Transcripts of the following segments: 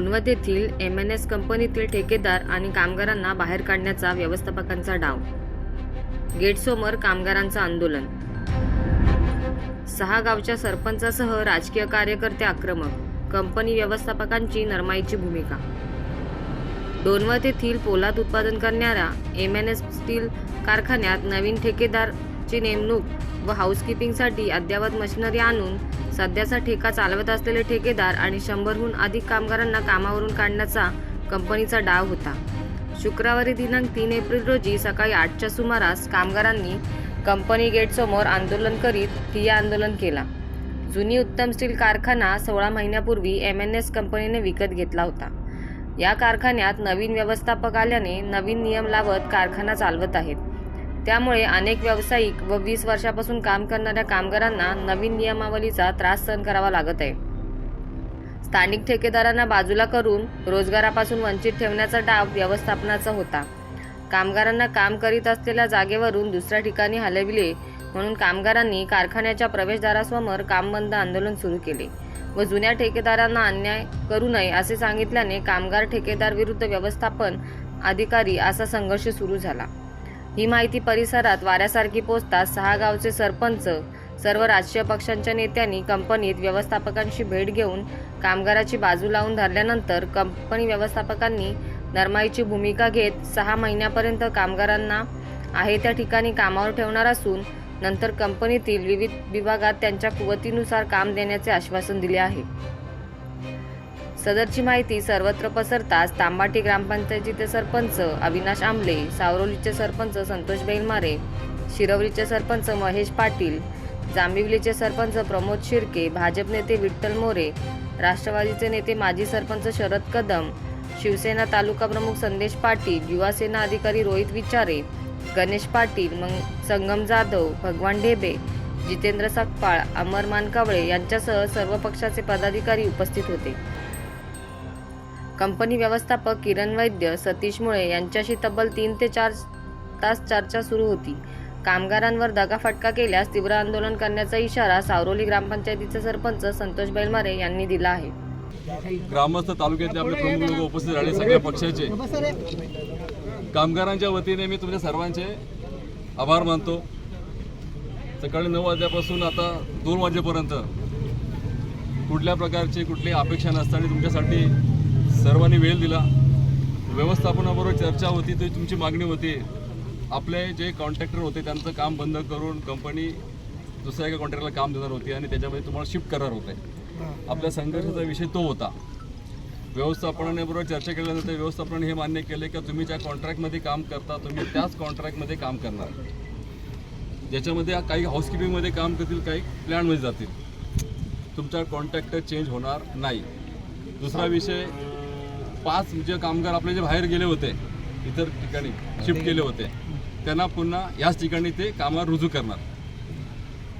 दोनवत येथील M N S कंपनीतील ठेकेदार आणि कामगारांना बाहेर काढण्याचा व्यवस्थापकांचा डाव. गेटसमोर कामगारांचं आंदोलन. सहा गावच्या सरपंचासह राजकीय कार्यकर्ते आक्रमक कंपनी व्यवस्थापकांची नरमाईची भूमिका. दोनवत येथील पोलाद उत्पादन करणाऱ्या एम एन एस स्टील कारखान्यात नवीन ठेकेदारची नेमणूक व हाऊसकीपिंगसाठी अद्ययावत मशिनरी आणून सध्याचा ठेका चालवत असलेले ठेकेदार आणि शंभरहून अधिक कामगारांना कामावरून काढण्याचा कंपनीचा डाव होता. शुक्रवारी दिनांक तीन एप्रिल रोजी सकाळी आठच्या सुमारास कामगारांनी कंपनी गेटसमोर आंदोलन करीत ठिय्या आंदोलन केला. जुनी उत्तम स्टील कारखाना सोळा महिन्यापूर्वी एम एन एस कंपनीने विकत घेतला होता. या कारखान्यात नवीन व्यवस्थापक आल्याने नवीन नियम लावत कारखाना चालवत आहेत. त्यामुळे अनेक व्यावसायिक व वीस वर्षापासून काम करणाऱ्या कामगारांना नवीन नियमावलीचा त्रास सहन करावा लागत आहे. स्थानिक ठेकेदारांना बाजूला करून रोजगारापासून वंचित ठेवण्याचा डाव व्यवस्थापनाचा होता. कामगारांना काम करीत असलेल्या जागेवरून दुसऱ्या ठिकाणी हलविले म्हणून कामगारांनी कारखान्याच्या प्रवेशद्वारासमोर काम बंद आंदोलन सुरू केले व जुन्या ठेकेदारांना अन्याय करू नये असे सांगितल्याने कामगार ठेकेदार विरुद्ध व्यवस्थापन अधिकारी असा संघर्ष सुरू झाला. ही माहिती परिसरात वाऱ्यासारखी पोचताच सहा गावचे सरपंच सर्व राजकीय पक्षांच्या नेत्यांनी कंपनीत व्यवस्थापकांशी भेट घेऊन कामगाराची बाजू लावून धरल्यानंतर कंपनी व्यवस्थापकांनी नरमाईची भूमिका घेत सहा महिन्यापर्यंत कामगारांना आहे त्या ठिकाणी कामावर ठेवणार असून नंतर कंपनीतील विविध विभागात त्यांच्या कुवतीनुसार काम देण्याचे आश्वासन दिले आहे. सदरची माहिती सर्वत्र पसरताच तांबाटी ग्रामपंचायतीचे सरपंच अविनाश आंबले सावरोलीचे सरपंच संतोष बेलमारे शिरवलीचे सरपंच महेश पाटील जांबिवलीचे सरपंच प्रमोद शिर्के भाजप नेते विठ्ठल मोरे राष्ट्रवादीचे नेते माजी सरपंच शरद कदम शिवसेना तालुका प्रमुख संदेश पाटील युवासेना अधिकारी रोहित विचारे गणेश पाटील मंग संगम जाधव भगवान ढेबे जितेंद्र सकपाळ अमर मानकावळे यांच्यासह सर्व पक्षाचे पदाधिकारी उपस्थित होते. कंपनी व्यवस्थापक किरण वैद्य सतीश मुळे यांच्याशी तब्बल तीन ते चार तास चर्चा सुरू होती. कामगारांवर दगाफटका केल्यास तीव्र आंदोलन करण्याचा इशारा सावरोली ग्रामपंचायतीचे सरपंच संतोष बैलमारे यांनी दिला आहे. ग्रामस्थ तालुक्यातले आपले प्रमुख लोक उपस्थित राहिले सगळ्या पक्षाचे. कामगारांच्या वतीने मी तुमच्या सर्वांचे आभार मानतो. सकाळी नऊ वाजल्यापासून आता दोन वाजेपर्यंत कुठल्या प्रकारची कुठली अपेक्षा नसताना तुमच्यासाठी सर्वांनी वेळ दिला. व्यवस्थापनाबरोबर चर्चा होती तर तुमची मागणी होती. आपले जे कॉन्ट्रॅक्टर होते त्यांचं काम बंद करून कंपनी दुसऱ्या एका कॉन्ट्रॅक्टरला काम देणार होती आणि त्याच्यामध्ये तुम्हाला शिफ्ट करणार होते. आपल्या संघर्षाचा विषय तो होता. व्यवस्थापनाने बरोबर चर्चा केल्यानंतर व्यवस्थापनाने हे मान्य केले की तुम्ही ज्या कॉन्ट्रॅक्टमध्ये काम करता तुम्ही त्याच कॉन्ट्रॅक्टमध्ये काम करणार. ज्याच्यामध्ये काही हाऊसकीपिंगमध्ये काम करतील काही प्लॅनमध्ये जातील. तुमचा कॉन्ट्रॅक्टर चेंज होणार नाही. दुसरा विषय पाच जे कामगार आपले जे बाहेर गेले होते इतर ठिकाणी शिफ्ट केले होते त्यांना पुन्हा याच ठिकाणी ते कामावर रुजू करणार.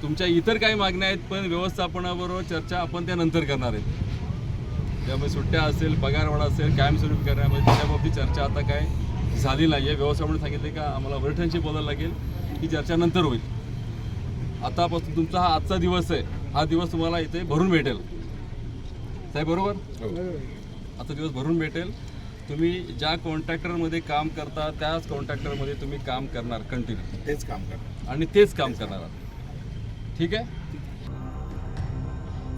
तुमच्या इतर काही मागण्या आहेत पण व्यवस्थापनाबरोबर चर्चा आपण त्यानंतर करणार आहेत. त्यामुळे सुट्ट्या असेल पगारवाढ असेल कायमस्वरूपी करण्यामध्ये त्याच्याबाबतीत चर्चा आता काय झाली नाही आहे व्यवस्थापन सांगितले का आम्हाला वरिष्ठांशी बोलायला लागेल ही चर्चा नंतर होईल. आतापासून तुमचा हा आजचा दिवस आहे हा दिवस तुम्हाला इथे भरून भेटेल. साहेब बरोबर. आता दिवस भरून भेटेल. तुम्ही ज्या कॉन्ट्रॅक्टरमध्ये काम करता त्याच कॉन्ट्रॅक्टरमध्ये तुम्ही काम करणार कंटिन्यू तेच काम करणार. आणि तेच काम करणार. ठीक आहे?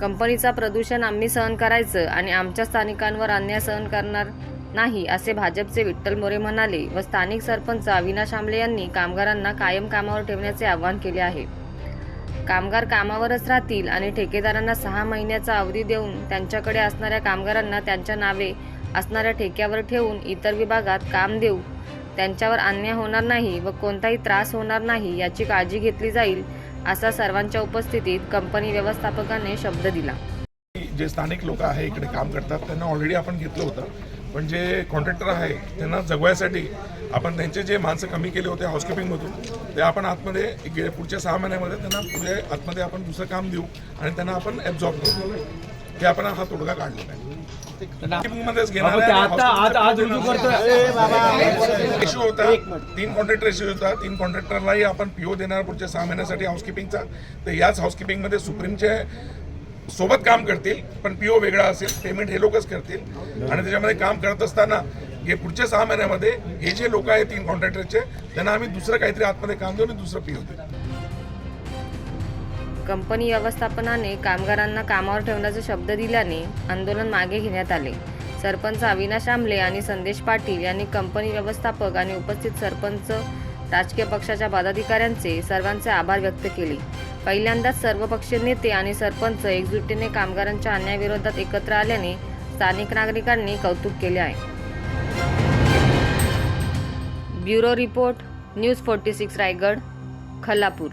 कंपनीचा प्रदूषण आम्ही सहन करायचं आणि आमच्या स्थानिकांवर अन्याय सहन करणार नाही असे भाजपचे विठ्ठल मोरे म्हणाले व स्थानिक सरपंच अविनाश आंबले यांनी कामगारांना कायम कामावर ठेवण्याचे आवाहन केले आहे. कामगार कामावरच राहतील आणि ठेकेदारांना सहा महिन्याचा अवधी देऊन त्यांच्याकडे असणाऱ्या कामगारांना त्यांच्या नावे असणाऱ्या ठेक्यावर ठेवून इतर विभागात काम देऊ. त्यांच्यावर अन्याय होणार नाही व कोणताही त्रास होणार नाही याची काळजी घेतली जाईल असा सर्वांच्या उपस्थितीत कंपनी व्यवस्थापकाने शब्द दिला. जे स्थानिक लोक आहे इकडे काम करतात त्यांना ऑलरेडी आपण घेतलं होतं. पण जे कॉन्ट्रॅक्टर आहे त्यांना जगवायसाठी आपण त्यांचे जे माणसं कमी केले होते हाऊसकीपिंगमधून ते आपण आतमध्ये गे- पुढच्या सहा महिन्यामध्ये त्यांना पुढे आतमध्ये आपण दुसरं काम देऊ आणि त्यांना आपण ॲब्झॉर्ब करू. हे आपण हा तोडगा काढलेला आहे. रेशो होता तीन कॉन्ट्रॅक्ट रेशो होता. तीन कॉन्ट्रॅक्टरलाही आपण पीओ देणार पुढच्या सहा महिन्यासाठी हाऊसकीपिंगचा तर याच हाऊसकीपिंगमध्ये सुप्रीमचे सोबत काम करतील पण पीओ वेगळा असेल पेमेंट हे लोकच करतील. आणि त्याच्यामध्ये काम करत असताना हे पुढच्या सहा महिन्यामध्ये हे जे लोक आहेत तीन कॉन्ट्रॅक्टरचे त्यांना आम्ही दुसरं काहीतरी आतमध्ये काम देऊ आणि दुसरं पीओ देऊ. कंपनी व्यवस्थापनाने कामगारांना कामावर ठेवण्याचा शब्द दिल्याने आंदोलन मागे घेण्यात आले. सरपंच अविनाश आमले आणि संदेश पाटील यांनी कंपनी व्यवस्थापक आणि उपस्थित सरपंच राजकीय पक्षाच्या पदाधिकाऱ्यांचे सर्वांचे आभार व्यक्त केले. पहिल्यांदाच सर्वपक्षीय नेते आणि सरपंच एकजुटीने कामगारांच्या अन्यायाविरोधात एकत्र आल्याने स्थानिक नागरिकांनी कौतुक केले आहे. Bureau report news forty six Raigad Khalapur.